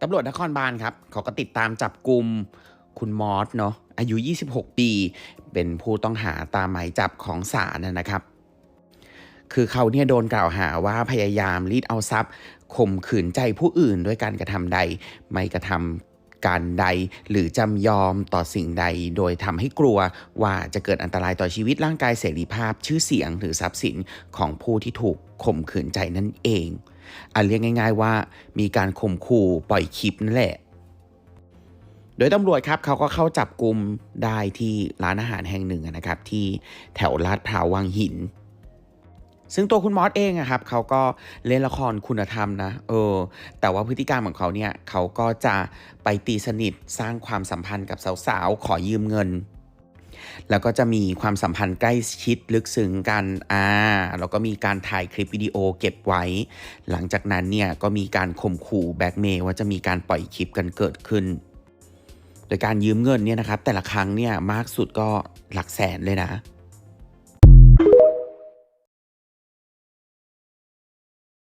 ตำรวจนครบาลครับเขาก็ติดตามจับกลุ่มคุณมอสเนาะอายุ 26 ปี เป็นผู้ต้องหาตามหมายจับของศาลนะครับ คือเขาเนี่ยโดนกล่าวหาว่าพยายามรีดเอาทรัพย์ข่มขืนใจผู้อื่นด้วยการกระทำใด ไม่กระทำ การใด หรือจำยอมต่อสิ่งใด โดยทำให้กลัวว่าจะเกิดอันตรายต่อชีวิตร่างกายเสรีภาพ ชื่อเสียงหรือทรัพย์สินของผู้ที่ถูกข่มขืนใจนั่นเอง อันเรียกง่าย ๆ ว่า มีการข่มขู่ปล่อยคลิปนั่นแหละโดยตำรวจครับเขาก็เข้าจับกลุ่มได้ที่ร้านอาหารแห่งหนึ่งนะครับ ที่แถวลาดพร้าววังหิน ซึ่งตัวคุณมอสเองอะครับเขาก็เล่นละครคุณธรรมนะเออแต่ว่าพฤติกรรมของเขาเนี่ยเขาก็จะไปตีสนิทสร้างความสัมพันธ์กับสาวๆ ขอยืมเงิน แล้วก็จะมีความสัมพันธ์ใกล้ชิดลึกซึ้งกันอ่าแล้วก็มีการถ่ายคลิปวิดีโอเก็บไว้ หลังจากนั้นเนี่ยก็มีการข่มขู่แบ็กเมย์ว่าจะมีการปล่อยคลิปกันเกิดขึ้น โดยการยืมเงินเนี่ยนะครับแต่ละครั้งเนี่ยมากสุดก็หลักแสนเลยนะ